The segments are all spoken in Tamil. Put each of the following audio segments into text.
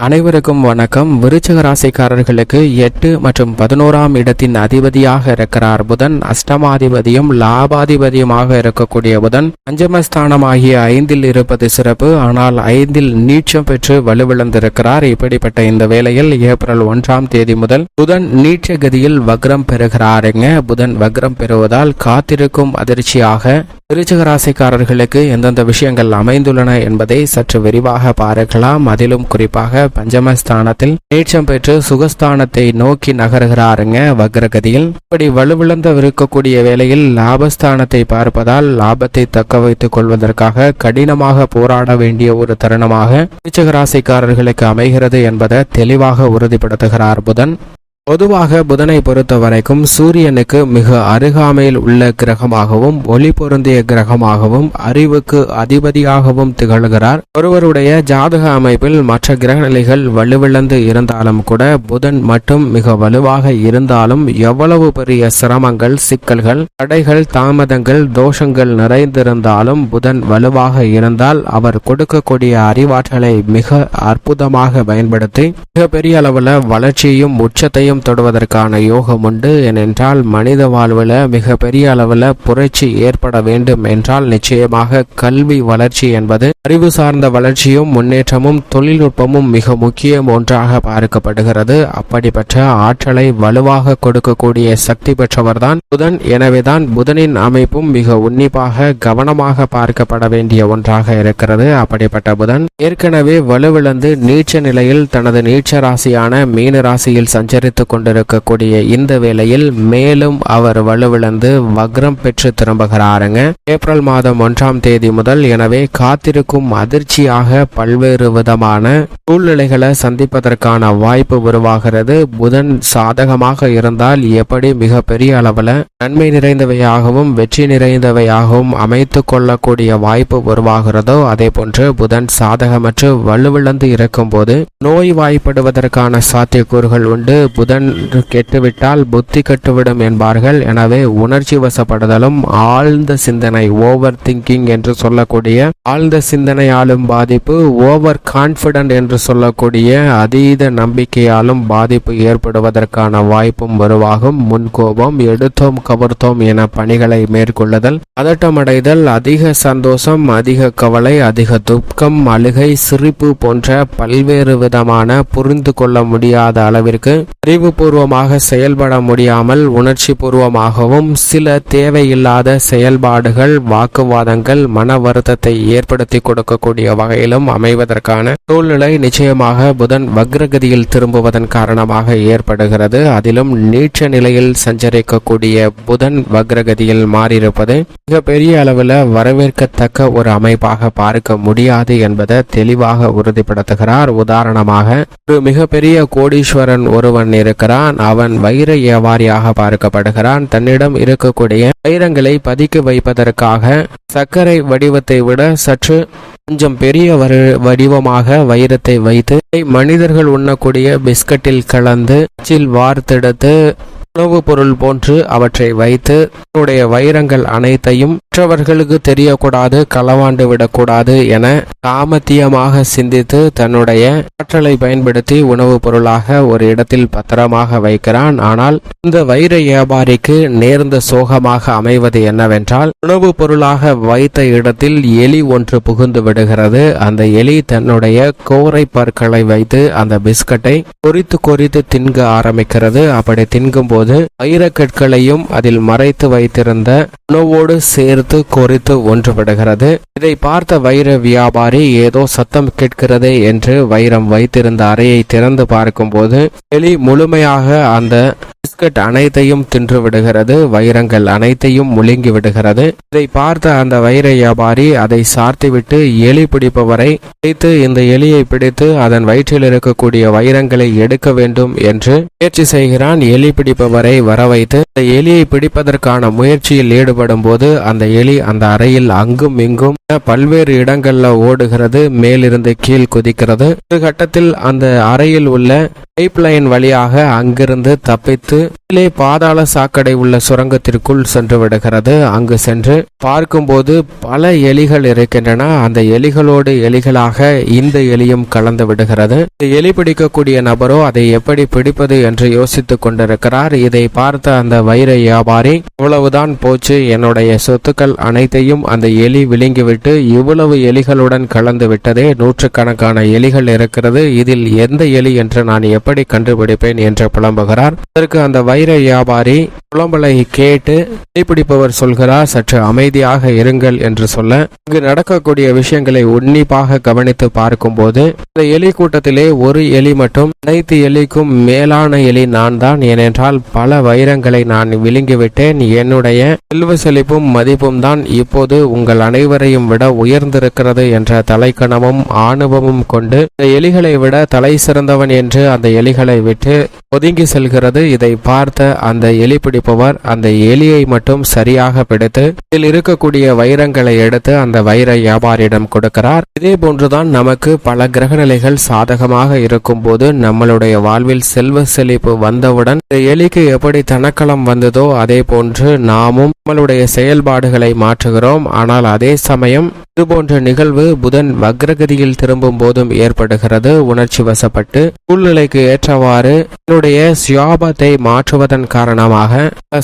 அனைவருக்கும் வணக்கம். விருச்சக ராசிக்காரர்களுக்கு எட்டு மற்றும் பதினோராம் இடத்தின் அதிபதியாக இருக்கிறார் புதன். அஷ்டமாதிபதியும் லாபாதிபதியுமாக இருக்கக்கூடிய புதன். பஞ்சமஸ்தானம் ஆகிய ஐந்தில் இருப்பது சிறப்பு. ஆனால் ஐந்தில் நீட்சம் பெற்று வலுவிழந்திருக்கிறார். இப்படிப்பட்ட இந்த வேளையில் ஏப்ரல் ஒன்றாம் தேதி முதல் புதன் நீட்சகதியில் வக்ரம் பெறுகிறாருங்க புதன் வக்ரம் பெறுவதால் காத்திருக்கும் அதிர்ச்சியாக விருச்சக ராசிக்காரர்களுக்கு எந்தெந்த விஷயங்கள் அமைந்துள்ளன என்பதை சற்று விரிவாக பார்க்கலாம். அதிலும் குறிப்பாக பஞ்சமஸ்தானத்தில் நீட்சம் பெற்று சுகஸ்தானத்தை நோக்கி நகர்கிறாருங்க வக்ரகதியில். இப்படி வலுவிழந்து இருக்கக்கூடிய வேளையில் லாபஸ்தானத்தை பார்ப்பதால் லாபத்தை தக்க வைத்துக் கொள்வதற்காக கடினமாக போராட வேண்டிய ஒரு தருணமாக. விருச்சிக ராசிக்காரர்களுக்கு அமைகிறது என்பதை தெளிவாக உறுதிப்படுத்துகிறார் புதன். பொதுவாக புதனை பொறுத்த வரைக்கும் சூரியனுக்கு மிக அருகாமையில் உள்ள கிரகமாகவும் ஒளி பொருந்திய கிரகமாகவும் அறிவுக்கு அதிபதியாகவும் திகழ்கிறார். ஒருவருடைய ஜாதக அமைப்பில் மற்ற கிரகநிலைகள் வலுவிழந்து இருந்தாலும் கூட புதன் மட்டும் மிக வலுவாக இருந்தாலும் எவ்வளவு பெரிய சிரமங்கள் சிக்கல்கள் தடைகள் தாமதங்கள் தோஷங்கள் நிறைந்திருந்தாலும் புதன் வலுவாக இருந்தால் அவர் கொடுக்கக்கூடிய அறிவாற்றலை மிக அற்புதமாக பயன்படுத்தி மிகப்பெரிய அளவுல வளர்ச்சியும் உச்சத்தையும் உச்சம் தொடுவதற்கான யோகம் உண்டு. ஏனென்றால் மனித வாழ்வில் மிக பெரிய அளவில் புரட்சி ஏற்பட வேண்டும் என்றால் நிச்சயமாக கல்வி வளர்ச்சி என்பது அறிவு சார்ந்த வளர்ச்சியும் முன்னேற்றமும் தொழில்நுட்பமும் மிக முக்கியம் ஒன்றாக பார்க்கப்படுகிறது. அப்படிப்பட்ட ஆற்றலை வலுவாக கொடுக்கக்கூடிய சக்தி பெற்றவர்தான் புதன். எனவேதான் புதனின் அமைப்பும் மிக உன்னிப்பாக கவனமாக பார்க்கப்பட வேண்டிய ஒன்றாக இருக்கிறது. அப்படிப்பட்ட புதன் ஏற்கனவே வலுவிழந்து நீச்ச நிலையில் தனது நீச்ச ராசியான மீன ராசியில் சஞ்சரித்து பார்த்து கொண்டிருக்கக்கூடிய இந்த வேளையில் மேலும் அவர் வலுவிழந்து வக்ரம் பெற்று திரும்புகிறாருங்க. ஏப்ரல் மாதம் ஒன்றாம் தேதி முதல் எனவே காத்திருக்கும் அதிர்ச்சியாக பல்வேறு விதமான சூழ்நிலைகளை சந்திப்பதற்கான வாய்ப்பு உருவாகிறது. புதன் சாதகமாக இருந்தால் எப்படி மிகப்பெரிய அளவில் நன்மை நிறைந்தவையாகவும் வெற்றி நிறைந்தவையாகவும் அமைத்து கொள்ளக்கூடிய வாய்ப்பு உருவாகிறதோ அதே போன்று புதன் சாதகமற்று வலுவிழந்து இருக்கும் போது நோய் வாய்ப்படுவதற்கான சாத்தியக்கூறுகள் உண்டு. புதன் கெட்டுவிட்டால் புத்தி கட்டுவிடும் என்பார்கள். எனவே உணர்ச்சி வசப்படுதலும் ஆழ்ந்த சிந்தனை ஓவர் திங்கிங் என்று சொல்லக்கூடிய ஆழ்ந்த சிந்தனையாலும் பாதிப்பு ஓவர் கான்பிடன்ட் என்று சொல்லக்கூடிய அதீத நம்பிக்கையாலும் பாதிப்பு ஏற்படுவதற்கான வாய்ப்பும் உருவாகும். முன்கோபம் எடுத்தோம் கவர்த்தோம் என பணிகளை மேற்கொள்ளுதல் பதட்டமடைதல் அதிக சந்தோஷம் அதிக கவலை அதிக துக்கம் அழுகை சிரிப்பு போன்ற பல்வேறு விதமான புரிந்து கொள்ள முடியாத அளவிற்கு அறிவுபூர்வமாக செயல்பட முடியாமல் உணர்ச்சி பூர்வமாகவும் சில தேவையில்லாத செயல்பாடுகள் வாக்குவாதங்கள் மன வருத்தத்தை ஏற்படுத்தி கொடுக்கக்கூடிய வகையிலும் அமைவதற்கான சூழ்நிலை நிச்சயமாக புதன் வக்ரகதியில் திரும்புவதன் காரணமாக ஏற்படுகிறது. அதிலும் நீச்ச நிலையில் சஞ்சரிக்கக்கூடிய புதன் வக்ரகதியில் மாறியிருப்பது மிக பெரிய அளவில் வரவேற்கத்தக்க ஒரு அமைப்பாக பார்க்க முடியாது என்பதை தெளிவாக உறுதிப்படுத்துகிறார். உதாரணமாக ஒரு மிகப்பெரிய கோடீஸ்வரன் ஒருவன் இருக்கிறான் அவன் வைர வியாபாரியாக பார்க்கப்படுகிறான். தன்னிடம் இருக்கக்கூடிய வைரங்களை பதுக்கி வைப்பதற்காக சர்க்கரை வடிவத்தை விட சற்று கொஞ்சம் பெரிய வடிவமாக வைரத்தை வைத்து மனிதர்கள் உண்ணக்கூடிய பிஸ்கட்டில் கலந்து வார்த்தெடுத்து உணவுப் பொருள் போன்று அவற்றை வைத்து தன்னுடைய வைரங்கள் அனைத்தையும் மற்றவர்களுக்கு தெரியக்கூடாது களவாண்டு விடக்கூடாது என காமத்தியமாக சிந்தித்து தன்னுடைய ஆற்றலை பயன்படுத்தி உணவுப் பொருளாக ஒரு இடத்தில் பத்திரமாக வைக்கிறான். ஆனால் இந்த வைர வியாபாரிக்கு நேர்ந்த சோகமாக அமைவது என்னவென்றால் உணவுப் பொருளாக வைத்த இடத்தில் எலி ஒன்று புகுந்து விடுகிறது. அந்த எலி தன்னுடைய கோரை பற்களை வைத்து அந்த பிஸ்கட்டை கொறித்து கொறித்து தின்க ஆரம்பிக்கிறது. அப்படி தின்கும் போது வைரக்கற்களையும் அதில் மறைத்து வைத்திருந்த உணவோடு சேர்த்து கொறித்து ஒன்றுவிடுகிறது இதை பார்த்த வைர வியாபாரி ஏதோ சத்தம் கேட்கிறதே என்று வைரம் வைத்திருந்த அறையை திறந்து பார்க்கும்போது எலி முழுமையாக அந்த பிஸ்கட் அனைத்தையும் தின்று விடுகிறது வைரங்கள் அனைத்தையும் முழுங்கி விடுகிறது. இதை பார்த்த அந்த வைர வியாபாரி அதை சார்த்திவிட்டு எலி பிடிப்பவரை பிடித்து இந்த எலியை பிடித்து அதன் வயிற்றில் இருக்கக்கூடிய வைரங்களை எடுக்க வேண்டும் என்று முயற்சி செய்கிறான். எலி பிடிப்பவரை வரவைத்து இந்த எலியை பிடிப்பதற்கான முயற்சியில் ஈடுபடும் போது அந்த எலி அந்த அறையில் அங்கும் இங்கும் பல்வேறு இடங்கள்ல ஓடுகிறது மேலிருந்து கீழ் குதிக்கிறது. ஒரு கட்டத்தில் அந்த அறையில் உள்ள பைப் லைன் வழியாக அங்கிருந்து தப்பித்து கீழே பாதாள சாக்கடை உள்ள சுரங்கத்திற்குள் சென்று விடுகிறது. அங்கு சென்று பார்க்கும்போது பல எலிகள் இருக்கின்றன. அந்த எலிகளோடு எலிகளாக இந்த எலியும் கலந்து விடுகிறது. இந்த எலி பிடிக்கக்கூடிய நபரோ அதை எப்படி பிடிப்பது என்று யோசித்துக் கொண்டிருக்கிறார். இதை பார்த்த அந்த வைர வியாபாரி இவ்வளவுதான் போச்சு. என்னுடைய சொத்துக்கள் அனைத்தையும் அந்த எலி விழுங்கிவிட்டு இவ்வளவு எலிகளுடன் கலந்து விட்டதே. நூற்றுக்கணக்கான எலிகள் இருக்கிறது. இதில் எந்த எலி என்று நான் எப்படி கண்டுபிடிப்பேன்? என்று புலம்புகிறார். அதற்கு அந்த வைர வியாபாரி புலம்பலை கேட்டு தீப்பிடிப்பவர் சொல்கிறார் சற்று அமைதியாக இருங்கள் என்று சொல்ல இங்கு நடக்கக்கூடிய விஷயங்களை உன்னிப்பாக கவனித்து பார்க்கும்போது இந்த எலி கூட்டத்திலே ஒரு எலி மட்டும் அனைத்து எலிக்கும் மேலான எலி நான் தான் ஏனென்றால் பல வைரங்களை நான் விழுங்கிவிட்டேன் என்னுடைய செல்வ செழிப்பும் மதிப்பும் தான் இப்போது உங்கள் அனைவரையும் விட உயர்ந்திருக்கிறது என்ற தலைக்கணமும் ஆணவமும் கொண்டு இந்த எலிகளை விட தலை சிறந்தவன் என்று அந்த எலிகளை விட்டு ஒதுங்கி செல்கிறது. இதை பார்த்த அந்த எலி பிடிப்பவர் அந்த எலியை மட்டும் சரியாக பிடித்து இதில் இருக்கக்கூடிய வைரங்களை எடுத்து அந்த வைர வியாபாரியிடம் கொடுக்கிறார். இதே போன்றுதான் நமக்கு பல கிரகநிலைகள் சாதகமாக இருக்கும் போது நம்மளுடைய வாழ்வில் செல்வ செழிப்பு வந்தவுடன் இந்த எலிக்கு எப்படி தனக்களம் வந்ததோ அதே போன்று நாமும் நம்மளுடைய செயல்பாடுகளை மாற்றுகிறோம். ஆனால் அதே சமயம் இதுபோன்ற நிகழ்வு புதன் வக்ரகதியில் திரும்பும் போதும் ஏற்படுகிறது. உணர்ச்சி வசப்பட்டு சூழ்நிலைக்கு ஏற்றவாறு என்னுடைய சுயாபத்தை மாற்றுவதன் காரணமாக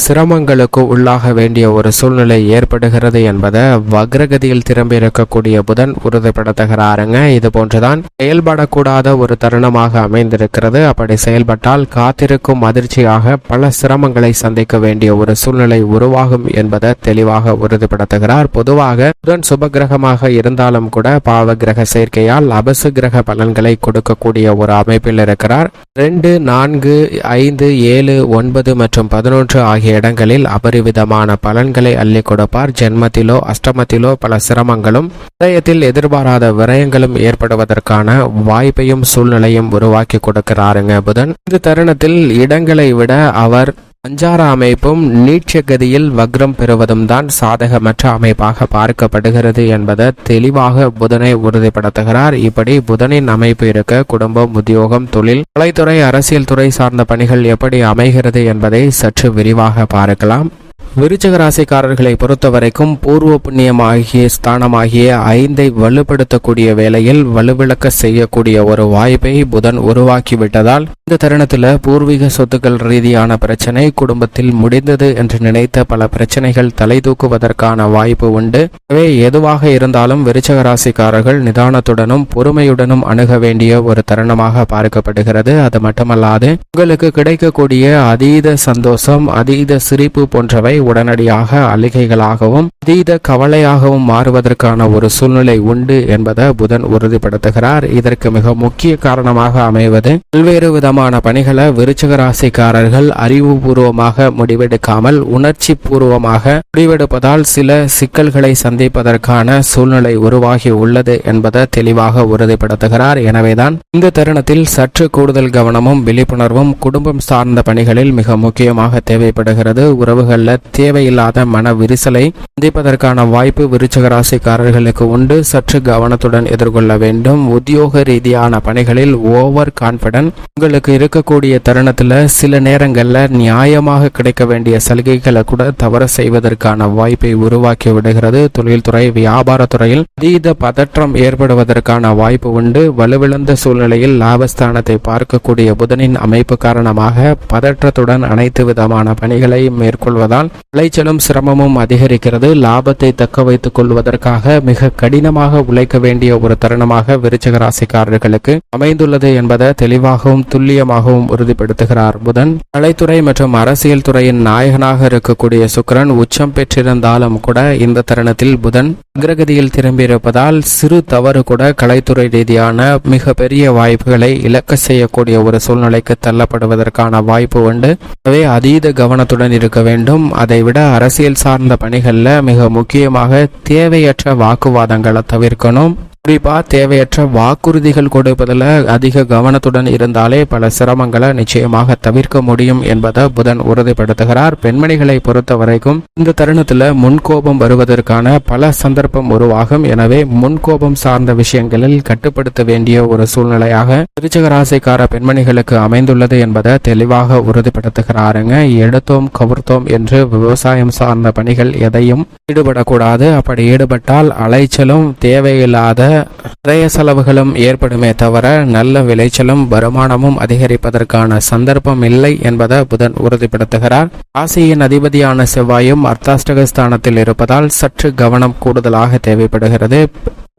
சிரமங்களுக்கு உள்ளாக வேண்டிய ஒரு சூழ்நிலை ஏற்படுகிறது என்பதை வக்ரகதியில் திரும்பி இருக்கக்கூடிய புதன் உறுதிப்படுத்துகிறாருங்க. இது போன்றுதான் செயல்படக்கூடாத ஒரு தருணமாக அமைந்திருக்கிறது. அப்படி செயல்பட்டால் காத்திருக்கும் அதிர்ச்சியாக பல சிரமங்களை சந்திக்க வேண்டிய ஒரு சூழ்நிலை உருவாகும் என்பதை தெளிவாக உறுதிப்படுத்துகிறார். பொதுவாக புதன் சுபகிரகமாக இருந்தாலும் கூட பாவ கிரக சேர்க்கையால் அபசு கிரக பலன்களை கொடுக்கக்கூடிய ஒரு அமைப்பில் இருக்கிறார். ரெண்டு நான்கு ஐந்து ஏழு ஒன்பது மற்றும் பதினொன்று ஆகிய இடங்களில் அபரிவிதமான பலன்களை அள்ளி கொடுப்பார். ஜென்மத்திலோ அஷ்டமத்திலோ பல சிரமங்களும் இதயத்தில் எதிர்பாராத விரயங்களும் ஏற்படுவதற்கான வாய்ப்பையும் சூழ்நிலையும் உருவாக்கி கொடுக்கிறாருங்க புதன். இந்த தருணத்தில் இடங்களை விட அவர் பஞ்சார அமைப்பும் நீட்ச கதியில் வக்ரம் பெறுவதும் தான் சாதகமற்ற அமைப்பாக பார்க்கப்படுகிறது என்பதை தெளிவாக புதனை உறுதிப்படுத்துகிறார். இப்படி புதனின் அமைப்பு இருக்க குடும்பம் உத்தியோகம் தொழில் கலைத்துறை அரசியல் துறை சார்ந்த பணிகள் எப்படி அமைகிறது என்பதை சற்று விரிவாக பார்க்கலாம். விருச்சக ராசிக்காரர்களை பொறுத்தவரைக்கும் பூர்வ புண்ணியமாகிய ஸ்தானமாகிய ஐந்தை வலுப்படுத்தக்கூடிய வேளையில் வலுவிளக்க செய்யக்கூடிய ஒரு வாய்ப்பை புதன் உருவாக்கிவிட்டதால் இந்த தருணத்தில் பூர்வீக சொத்துக்கள் ரீதியான பிரச்சனை குடும்பத்தில் முடிந்தது என்று நினைத்த பல பிரச்சனைகள் தலை தூக்குவதற்கான வாய்ப்பு உண்டு. எனவே எதுவாக இருந்தாலும் விருச்சக ராசிக்காரர்கள் நிதானத்துடனும் பொறுமையுடனும் அணுக வேண்டிய ஒரு தருணமாக பார்க்கப்படுகிறது. அது மட்டுமல்லாது உங்களுக்கு கிடைக்கக்கூடிய அதீத சந்தோஷம் அதீத சிரிப்பு போன்றவை உடனடியாக அழுகைகளாகவும் அதீத கவலையாகவும் மாறுவதற்கான ஒரு சூழ்நிலை உண்டு என்பதை புதன் உறுதிப்படுத்துகிறார். இதற்கு மிக முக்கிய காரணமாக அமைவது பல்வேறு விதமான பணிகளை விருச்சக ராசிக்காரர்கள் அறிவுபூர்வமாக முடிவெடுக்காமல் உணர்ச்சி பூர்வமாக முடிவெடுப்பதால் சில சிக்கல்களை சந்திப்பதற்கான சூழ்நிலை உருவாகி உள்ளது என்பதை தெளிவாக உறுதிப்படுத்துகிறார். எனவேதான் இந்த தருணத்தில் சற்று கூடுதல் கவனமும் விழிப்புணர்வும் குடும்பம் சார்ந்த பணிகளில் மிக முக்கியமாக தேவைப்படுகிறது. உறவுகளில் தேவையில்லாத மன விரிசலை சந்திப்பதற்கான வாய்ப்பு விருச்சக ராசிக்காரர்களுக்கு உண்டு. சற்று கவனத்துடன் எதிர்கொள்ள வேண்டும். உத்தியோக ரீதியான பணிகளில் ஓவர் கான்பிடன்ட் உங்களுக்கு இருக்கக்கூடிய தருணத்துல சில நேரங்கள்ல நியாயமாக கிடைக்க வேண்டிய சலுகைகளை கூட தவற செய்வதற்கான வாய்ப்பை உருவாக்கி விடுகிறது. தொழில்துறை வியாபாரத்துறையில் அதீத பதற்றம் ஏற்படுவதற்கான வாய்ப்பு உண்டு. வலுவிழந்த சூழ்நிலையில் லாபஸ்தானத்தை பார்க்கக்கூடிய புதனின் அமைப்பு காரணமாக பதற்றத்துடன் அனைத்து விதமான பணிகளை மேற்கொள்வதால் விளைச்சலும் சிரமமும் அதிகரிக்கிறது. லாபத்தை தக்க வைத்துக் கொள்வதற்காக மிக கடினமாக உழைக்க வேண்டிய ஒரு தருணமாக விருச்சக ராசிக்காரர்களுக்கு அமைந்துள்ளது என்பதை தெளிவாகவும் துல்லியமாகவும் உறுதிப்படுத்துகிறார் புதன். கலைத்துறை மற்றும் அரசியல் துறையின் நாயகனாக இருக்கக்கூடிய சுக்கரன் உச்சம் பெற்றிருந்தாலும் கூட இந்த தருணத்தில் புதன் அக்ரகதியில் திரும்பியிருப்பதால் சிறு தவறு கூட கலைத்துறை ரீதியான மிக பெரிய வாய்ப்புகளை இழக்க செய்யக்கூடிய ஒரு சூழ்நிலைக்கு தள்ளப்படுவதற்கான வாய்ப்பு உண்டு. எனவே அதீத கவனத்துடன் இருக்க வேண்டும். அதை விட அரசியல் சார்ந்த பணிகளில் மிக முக்கியமாக தேவையற்ற வாக்குவாதங்களை தவிர்க்கணும். குறிப்பாக தேவையற்ற வாக்குறுதிகள் கொடுப்பதில் அதிக கவனத்துடன் இருந்தாலே பல சிரமங்களை நிச்சயமாக தவிர்க்க முடியும் என்பதை புதன் உறுதிப்படுத்துகிறார். பெண்மணிகளை பொறுத்த வரைக்கும் இந்த தருணத்தில் முன்கோபம் வருவதற்கான பல சந்தர்ப்பம் உருவாகும். எனவே முன்கோபம் சார்ந்த விஷயங்களில் கட்டுப்படுத்த வேண்டிய ஒரு சூழ்நிலையாக விருச்சிக ராசிக்கார பெண்மணிகளுக்கு அமைந்துள்ளது என்பதை தெளிவாக உறுதிப்படுத்துகிறாருங்க. எடுத்தோம் கவுர்த்தோம் என்று விவசாயம் சார்ந்த பணிகள் எதையும் ஈடுபடக்கூடாது. அப்படி ஈடுபட்டால் அலைச்சலும் தேவையில்லாத நிறைய செலவுகளும் ஏற்படுமே தவிர நல்ல விளைச்சலும் வருமானமும் அதிகரிப்பதற்கான சந்தர்ப்பம் இல்லை என்பதை புதன் உறுதிப்படுத்துகிறார். ராசியின் அதிபதியான செவ்வாயும் அர்த்தாஷ்டகஸ்தானத்தில் இருப்பதால் சற்று கவனம் கூடுதலாக தேவைப்படுகிறது.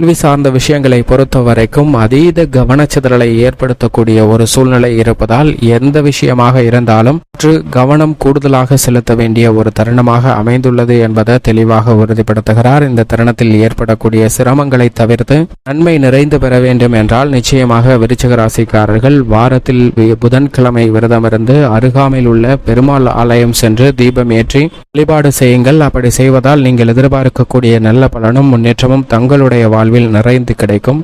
கல்வி சார்ந்த விஷயங்களை பொறுத்த வரைக்கும் அதீத கவனச்சிதறலை ஏற்படுத்தக்கூடிய ஒரு சூழ்நிலை இருப்பதால் எந்த விஷயமாக இருந்தாலும் சற்று கவனம் கூடுதலாக செலுத்த வேண்டிய ஒரு தருணமாக அமைந்துள்ளது என்பதை தெளிவாக உறுதிப்படுத்துகிறார். இந்த தருணத்தில் ஏற்படக்கூடிய சிரமங்களை தவிர்த்து நன்மை நிறைந்து பெற வேண்டும் என்றால் நிச்சயமாக விருச்சக ராசிக்காரர்கள் வாரத்தில் புதன்கிழமை விரதமிருந்து அருகாமையில் உள்ள பெருமாள் ஆலயம் சென்று தீபம் ஏற்றி வழிபாடு செய்யுங்கள். அப்படி செய்வதால் நீங்கள் எதிர்பார்க்கக்கூடிய நல்ல பலனும் முன்னேற்றமும் தங்களுடைய வாழ்வில் நிறைந்து கிடைக்கும்.